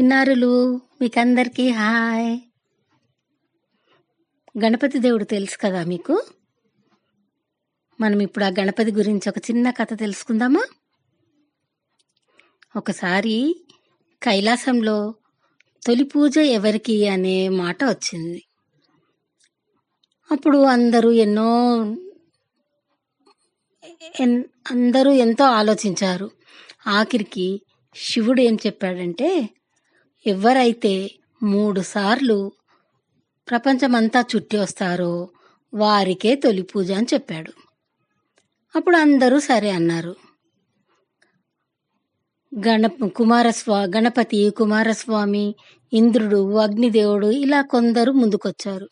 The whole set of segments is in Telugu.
చిన్నారులు మీకందరికీ హాయ్. గణపతి దేవుడు తెలుసు కదా మీకు? మనం ఇప్పుడు ఆ గణపతి గురించి ఒక చిన్న కథ తెలుసుకుందామా? ఒకసారి కైలాసంలో తొలి పూజ ఎవరికి అనే మాట వచ్చింది. అప్పుడు అందరూ ఎన్నో అందరూ ఎంతో ఆలోచించారు. ఆఖరికి శివుడు ఏం చెప్పాడంటే ఎవరైతే మూడుసార్లు ప్రపంచమంతా చుట్టి వస్తారో వారికే తొలి పూజ అని చెప్పాడు. అప్పుడు అందరూ సరే అన్నారు. గణ కుమారస్వా గణపతి కుమారస్వామి ఇంద్రుడు అగ్నిదేవుడు ఇలా కొందరు ముందుకొచ్చారు.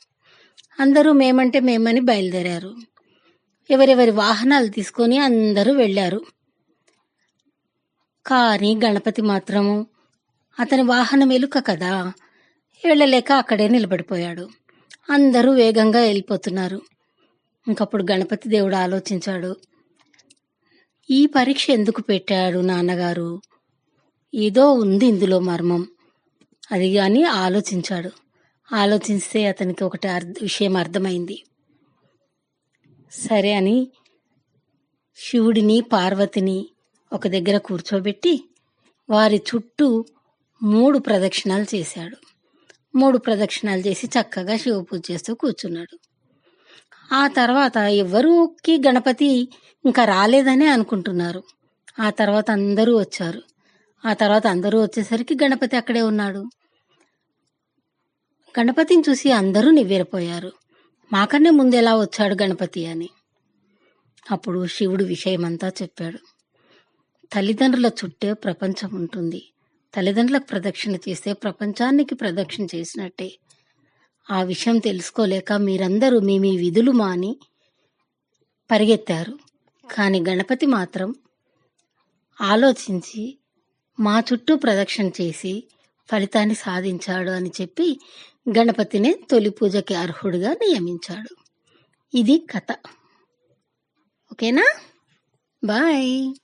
అందరూ మేమంటే మేమని బయలుదేరారు. ఎవరెవరి వాహనాలు తీసుకొని అందరూ వెళ్ళారు. కానీ గణపతి మాత్రము అతని వాహనం ఎలుక కదా. వెళ్ళలేక అక్కడే నిలబడిపోయాడు. అందరూ వేగంగా వెళ్ళిపోతున్నారు. ఇంకప్పుడు గణపతి దేవుడు ఆలోచించాడు. ఈ పరీక్ష ఎందుకు పెట్టాడు నాన్నగారు? ఏదో ఉంది ఇందులో మర్మం. అది కానీ ఆలోచించాడు. ఆలోచిస్తే అతనికి ఒకటి అర్థ విషయం అర్థమైంది. సరే అని శివుడిని పార్వతిని ఒక దగ్గర కూర్చోబెట్టి వారి చుట్టూ మూడు ప్రదక్షిణాలు చేశాడు. మూడు ప్రదక్షిణాలు చేసి చక్కగా శివ పూజ చేస్తూ కూర్చున్నాడు. ఆ తర్వాత ఎవరికి గణపతి ఇంకా రాలేదని అనుకుంటున్నారు. ఆ తర్వాత అందరూ వచ్చారు. ఆ తర్వాత అందరూ వచ్చేసరికి గణపతి అక్కడే ఉన్నాడు. గణపతిని చూసి అందరూ నివ్వెరపోయారు. మాకన్నే ముందు ఎలా వచ్చాడు గణపతి అని. అప్పుడు శివుడు విషయమంతా చెప్పాడు. తల్లిదండ్రుల చుట్టే ప్రపంచం ఉంటుంది. తల్లిదండ్రులకు ప్రదక్షిణ చేస్తే ప్రపంచానికి ప్రదక్షిణ చేసినట్టే. ఆ విషయం తెలుసుకోలేక మీరందరూ మీ మీ విధులు మాని పరిగెత్తారు. కానీ గణపతి మాత్రం ఆలోచించి మా చుట్టూ ప్రదక్షిణ చేసి ఫలితాన్ని సాధించాడు అని చెప్పి గణపతిని తొలి పూజకి అర్హుడిగా నియమించాడు. ఇది కథ. ఓకేనా? బాయ్.